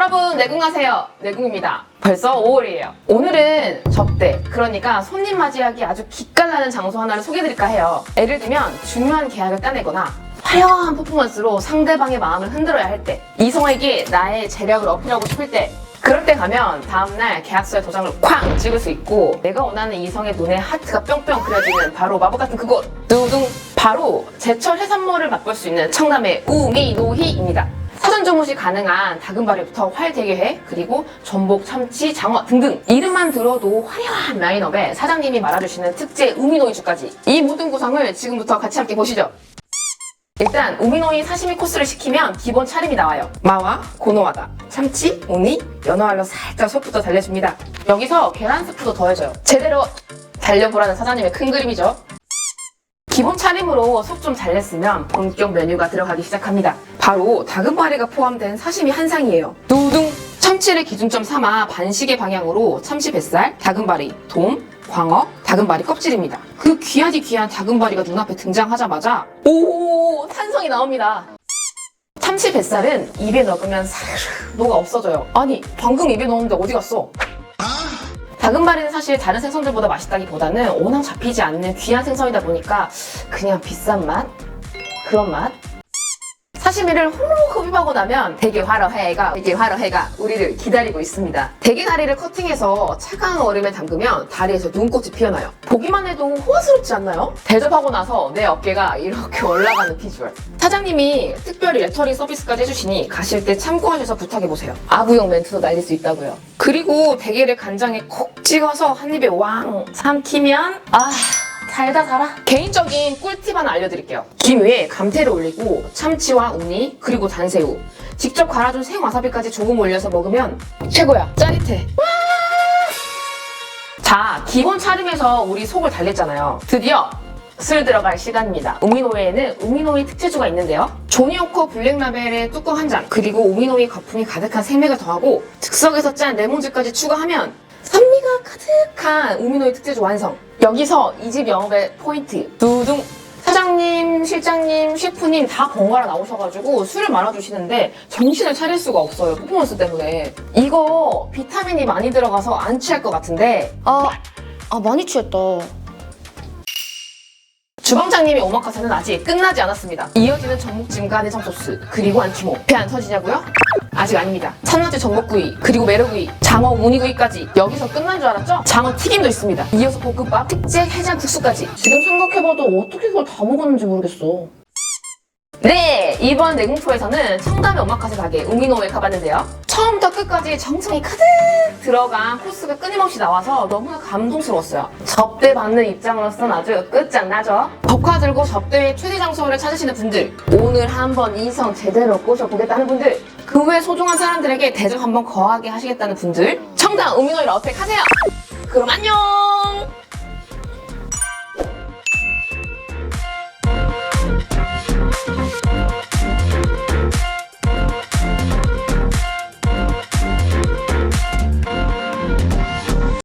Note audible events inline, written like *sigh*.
여러분 내궁하세요. 내궁입니다. 벌써 5월이에요. 오늘은 접대 그러니까 손님 맞이하기 아주 기깔나는 장소 하나를 소개해드릴까 해요. 예를 들면 중요한 계약을 따내거나 화려한 퍼포먼스로 상대방의 마음을 흔들어야 할 때 이성에게 나의 재력을 어필하고 싶을 때 그럴 때 가면 다음날 계약서에 도장을 쾅 찍을 수 있고 내가 원하는 이성의 눈에 하트가 뿅뿅 그려지는 바로 마법 같은 그곳. 두둥 바로 제철 해산물을 맛볼 수 있는 청남의 우미노희입니다. 사전 시 가능한 다금바리부터 활대게회 그리고 전복, 참치, 장어 등등 이름만 들어도 화려한 라인업에 사장님이 말아주시는 특제 우미노이주까지 이 모든 구성을 지금부터 같이 함께 보시죠. 일단 우미노이 사시미 코스를 시키면 기본 차림이 나와요. 마와 고노와다, 참치, 우니, 연어알로 살짝 속부터 달래줍니다. 여기서 계란 스프도 더해져요. 제대로 달려보라는 사장님의 큰 그림이죠. 기본 차림으로 속 좀 잘 냈으면 본격 메뉴가 들어가기 시작합니다. 바로 다금바리가 포함된 사시미 한 상이에요. 두둥! 참치를 기준점 삼아 반식의 방향으로 참치 뱃살, 다금바리, 돔, 광어, 다금바리 껍질입니다. 그 귀하디 귀한 다금바리가 눈앞에 등장하자마자 오! 탄성이 나옵니다. 참치 뱃살은 입에 넣으면 사르르 녹아 없어져요. 아니 방금 입에 넣었는데 어디 갔어? 다금바리는 사실 다른 생선들보다 맛있다기보다는 워낙 잡히지 않는 귀한 생선이다 보니까 그냥 비싼 맛? 그런 맛? 사시미를 홀로 흡입하고 나면 대게 화로회가 대게 화로회가 우리를 기다리고 있습니다. 대게 다리를 커팅해서 차가운 얼음에 담그면 다리에서 눈꽃이 피어나요. 보기만 해도 호화스럽지 않나요? 대접하고 나서 내 어깨가 이렇게 *laughs* 올라가는 비주얼. 사장님이 특별히 레터링 서비스까지 해주시니 가실 때 참고하셔서 부탁해보세요. 아부용 멘트도 날릴 수 있다고요. 그리고 대게를 간장에 콕 찍어서 한 입에 왕 삼키면 아 달다 달아. 개인적인 꿀팁 하나 알려드릴게요. 김 위에 감태를 올리고 참치와 우니 그리고 단새우 직접 갈아준 생와사비까지 조금 올려서 먹으면 최고야. 짜릿해. 와! 자, 기본 차림에서 우리 속을 달랬잖아요. 드디어 술 들어갈 시간입니다. 우미노이에는 우미노이 특제주가 있는데요. 조니오코 블랙라벨의 뚜껑 한 잔, 그리고 우미노이 거품이 가득한 생맥을 더하고 즉석에서 짠 레몬즙까지 추가하면 산미가 가득한 우미노이 특제주 완성. 여기서 이 집 영업의 포인트 두둥 사장님, 실장님, 셰프님 다 번갈아 나오셔가지고 술을 말아주시는데 정신을 차릴 수가 없어요. 퍼포먼스 때문에. 이거 비타민이 많이 들어가서 안 취할 것 같은데 아, 아 많이 취했다. 주방장님의 오마카세는 아직 끝나지 않았습니다. 이어지는 전복찜과 내장 소스 그리고 안티모 배 안 터지냐고요? 아직 아닙니다. 산낙지 전복구이 그리고 메로구이 장어 무늬구이까지 여기서 끝난 줄 알았죠? 장어 튀김도 있습니다. 이어서 볶음밥 특제 해장 국수까지 지금 생각해봐도 어떻게 그걸 다 먹었는지 모르겠어. 네, 이번 내공포에서는 청담의 오마카세 가게 우미노에 가봤는데요. 처음부터 끝까지 정성이 가득 들어간 코스가 끊임없이 나와서 너무나 감동스러웠어요. 접대 받는 입장으로서는 아주 끝장나죠. 법화 들고 접대의 최대 장소를 찾으시는 분들, 오늘 한번 이성 제대로 꼬셔보겠다는 분들, 그 외 소중한 사람들에게 대접 한번 거하게 하시겠다는 분들, 청담 우미노를 어택하세요. 그럼 안녕!